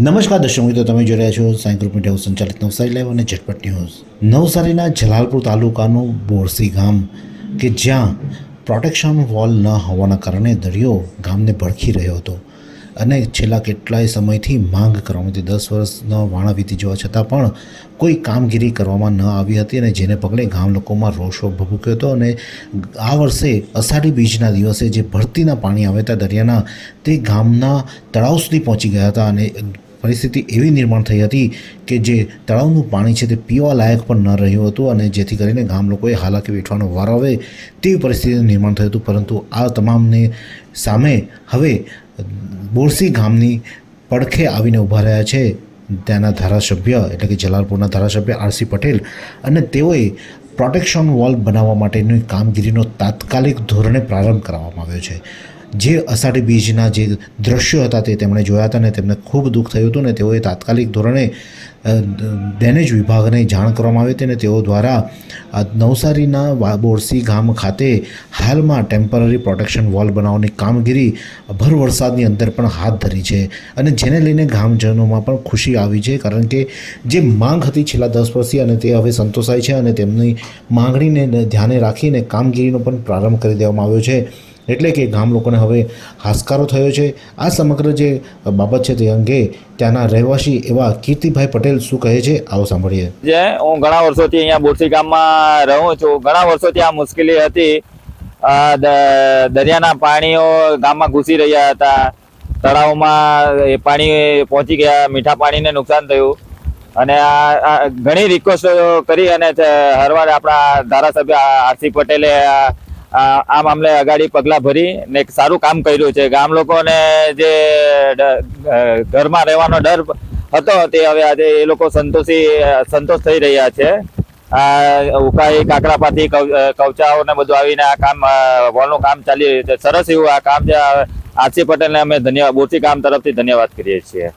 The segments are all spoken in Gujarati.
નમસ્કાર, દર્શક મિત્રો, તમે જોઈ રહ્યા છો સાઈ ગ્રુપ મીડિયા સંચાલિત નવસારી લાઈવ અને ઝટપટ ન્યૂઝ. નવસારીના જલાલપુર તાલુકાનું બોરસી ગામ કે જ્યાં પ્રોટેક્શન વોલ ન હોવાના કારણે દરિયો ગામને ભડકી રહ્યો હતો અને છેલ્લા કેટલાય સમયથી માંગ કરવામાં હતી દસ વર્ષનો વાણા વીતી જવા છતાં પણ કોઈ કામગીરી કરવામાં ન આવી હતી અને જેને પગલે ગામ લોકોમાં રોષો ભભૂક્યો હતો અને આ વર્ષે અષાઢી બીજના દિવસે જે ભરતીના પાણી આવ્યા હતા દરિયાના તે ગામના તળાવ સુધી પહોંચી ગયા હતા અને પરિસ્થિતિ એવી નિર્માણ થઈ હતી કે જે તળાવનું પાણી છે તે પીવા લાયક પણ ન રહ્યું હતું અને જેથી કરીને ગામ લોકોએ હાલાકી વેઠવાનો વારો આવે તેવી પરિસ્થિતિનું નિર્માણ થયું હતું. પરંતુ આ તમામને સામે હવે બોરસી ગામની પડખે આવીને ઊભા રહ્યા છે ત્યાંના ધારાસભ્ય, એટલે કે જલાલપુરના ધારાસભ્ય આરસી પટેલ અને તેઓએ પ્રોટેક્શન વોલ બનાવવા માટેની કામગીરીનો તાત્કાલિક ધોરણે પ્રારંભ કરવામાં આવ્યો છે. જે અષાઢી બીજના જે દ્રશ્યો હતા તે તેમણે જોયા હતા અને તેમને ખૂબ દુઃખ થયું હતું ને તેઓએ તાત્કાલિક ધોરણે ડેનેજ વિભાગને જાણ કરવામાં આવી હતી અને તેઓ દ્વારા નવસારીના બોરસી ગામ ખાતે હાલમાં ટેમ્પરરી પ્રોટેક્શન વોલ બનાવવાની કામગીરી, ભર વરસાદની અંદર પણ હાથ ધરી છે અને જેને લઈને ગામજનોમાં પણ ખુશી આવી છે કારણ કે જે માંગ હતી છેલ્લા દસ વર્ષથી અને તે હવે સંતોષાય છે અને તેમની માંગણીને ધ્યાને રાખીને કામગીરીનો પણ પ્રારંભ કરી દેવામાં આવ્યો છે. એટલે કે ગામ લોકોને હવે હાશકારો થયો છે. આ સમગ્ર જે બાબત છે તે અંગે ત્યાંના રહેવાસી એવા કીર્તિભાઈ પટેલ શું કહે છે, આવો સાંભળીએ. જે હું ઘણા વર્ષોથી અહીંયા બોરસી ગામમાં રહું છું. ઘણા વર્ષોથી આ મુશ્કેલી હતી. દરિયાના પાણીઓ ગામમાં ઘૂસી રહ્યા હતા. તળાવમાં એ પાણી પહોંચી ગયા, મીઠા પાણીને નુકસાન થયું. અને આ ઘણી રિક્વેસ્ટ કરી અને હરવાર આપણા ધારાસભ્ય આરસી પટેલે આ- મામલે અગાડી પગલાં ભરી ને સારું કામ કર્યું છે. ગામ લોકોને જે ઘરમાં રહેવાનો ડર હતો તે હવે આજે એ લોકો સંતોષી, સંતોષ થઈ રહ્યા છે. આ ઉકાઈ કાકરાપાથી કવ- કવચાઓ ને બધું આવીને આ કામ વોલનું કામ ચાલી રહ્યું છે. સરસ એવું આ કામ છે. આરસી પટેલને અમે ધન્યવાદ, બોરસી કામ તરફથી ધન્યવાદ કરીએ છીએ.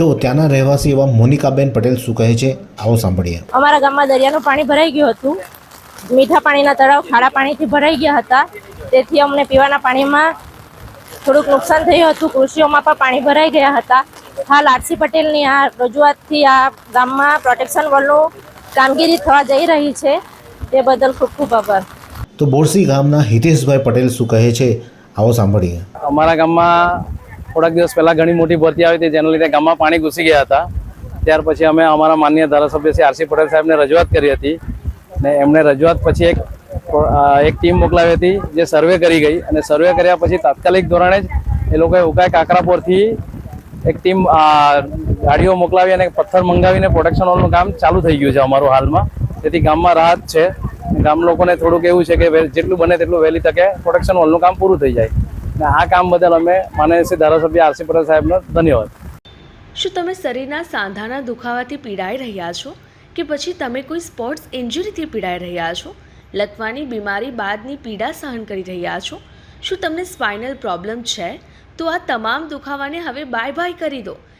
તો ત્યાંના રહેવાસી એવા મોનિકાબેન પટેલ શું કહે છે? આવો સાંભળીએ. અમારા ગામમાં દરિયાનું પાણી ભરાઈ ગયું હતું. મીઠા પાણીના તળાવ ખારા પાણીથી ભરાઈ ગયા હતા. તેથી અમને પીવાના પાણીમાં થોડુંક નુકસાન થયું હતું. કૃષિઓમાં પણ પાણી ભરાઈ ગયા હતા. હાલ આરસી પટેલની આ રજૂઆતથી આ ગામમાં પ્રોટેક્શન વોલનું કામગીરી થવા જઈ રહી છે. તે બદલ ખૂબ ખૂબ આભાર. તો બોરસી ગામના હિતેશભાઈ પટેલ શું કહે છે? આવો સાંભળીએ. અમારા ગામમાં થોડાક દિવસ પહેલાં ઘણી મોટી ભરતી આવી હતી, જેના લીધે ગામમાં પાણી ઘૂસી ગયા હતા. ત્યાર પછી અમે અમારા માન્ય ધારાસભ્ય શ્રી આરસી પટેલ સાહેબને રજૂઆત કરી હતી ને એમણે રજૂઆત પછી એક એક ટીમ મોકલાવી હતી, જે સર્વે કરી ગઈ અને સર્વે કર્યા પછી તાત્કાલિક ધોરણે જ એ લોકોએ ઉકાઈ કાકરાપોરથી એક ટીમ ગાડીઓ મોકલાવી અને પથ્થર મંગાવીને પ્રોટેક્શન હોલનું કામ ચાલુ થઈ ગયું છે અમારું હાલમાં. તેથી ગામમાં રાહત છે. ગામ લોકોને થોડુંક એવું છે કે જેટલું બને તેટલું વહેલી તકે પ્રોટેક્શન હોલનું કામ પૂરું થઈ જાય. ને આ કામ બદલ અમે માનનીય ધારાસભ્ય આરસી પટેલ સાહેબનો ધન્યવાદ. શું તમે શરીરના સાંધાના દુખાવાથી પીડાઈ રહ્યા છો? કે પછી તમે કોઈ સ્પોર્ટ્સ ઇન્જરીથી પીડાઈ રહ્યા છો? લકવાની બીમારી બાદની પીડા સહન કરી રહ્યા છો? શું તમને સ્પાઇનલ પ્રોબ્લેમ છે? તો આ તમામ દુખાવાને હવે બાય બાય કરી દો.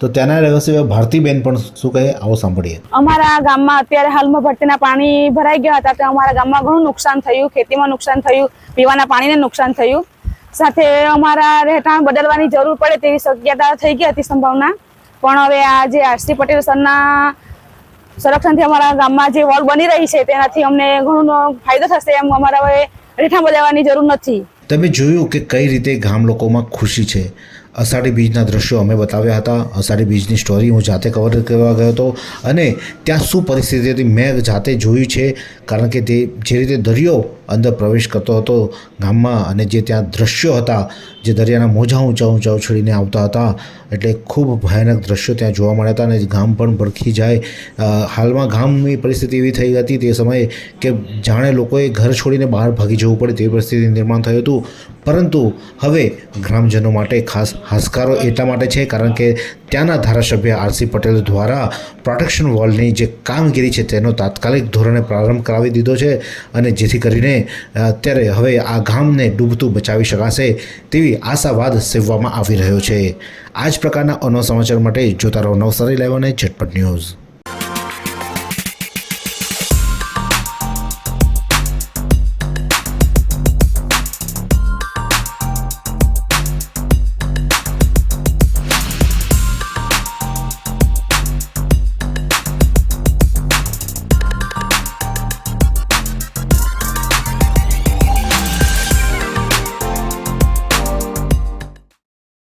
તો ત્યાંના રહેવાસીઓ ભારતીબેન પણ શું કહે આવો સાંભળીએ. અમારા ગામમાં અત્યારે હાલમાં ભરતીના પાણી ભરાઈ ગયા હતા તો અમારા ગામમાં ઘણું નુકસાન થયું ખેતીમાં નુકસાન થયું પીવાના પાણીને નુકસાન થયું. સાથે અમારા રહેઠાણ બદલવાની જરૂર પડે તેવી શક્યતા થઈ ગઈ હતી સંભાવના. પણ હવે આ જે આરસી પટેલ સરના સંરક્ષણથી અમારા ગામમાં જે વોલ બની રહી છે તેનાથી અમને ઘણો ફાયદો થશે એમ અમારે હવે રહેઠાણ બદલવાની જરૂર નથી. તમે જોયું કે કઈ રીતે ગામ લોકોમાં ખુશી છે? અષાઢી બીજના દ્રશ્યો અમે બતાવ્યા હતા. અષાઢી બીજની સ્ટોરી હું જાતે કવર કરવા ગયો હતો અને ત્યાં શું પરિસ્થિતિ હતી મેં જાતે જોયું છે. કારણ કે તે જે રીતે દરિયો અંદર પ્રવેશ કરતો હતો ગામમાં અને જે ત્યાં દ્રશ્યો હતા, જે દરિયાના મોજા ઊંચા ઊંચા ઉછળીને આવતા હતા, એટલે ખૂબ ભયાનક દ્રશ્યો ત્યાં જોવા મળ્યા હતા અને ગામ પણ ભડકી જાય. હાલમાં ગામની પરિસ્થિતિ એવી થઈ હતી તે સમયે કે જાણે લોકોએ ઘર છોડીને બહાર ભાગી જવું પડે તેવી પરિસ્થિતિ નિર્માણ થયું હતું. પરંતુ હવે ગ્રામજનો માટે ખાસ હાશકારો એટલા માટે છે કારણ કે ત્યાંના ધારાસભ્ય આરસી પટેલ દ્વારા પ્રોટેક્શન વોલની જે કામગીરી છે તેનો તાત્કાલિક ધોરણે પ્રારંભ કરાવી દીધો છે અને જેથી કરીને અત્યારે હવે આ ગામને ડૂબતું બચાવી શકાશે તેવી આશાવાદ સેવવામાં આવી રહ્યો છે. આ જ પ્રકારના અનો સમાચાર માટે જોતા રહો નવસારી લાઈવ ઝટપટ ન્યૂઝ.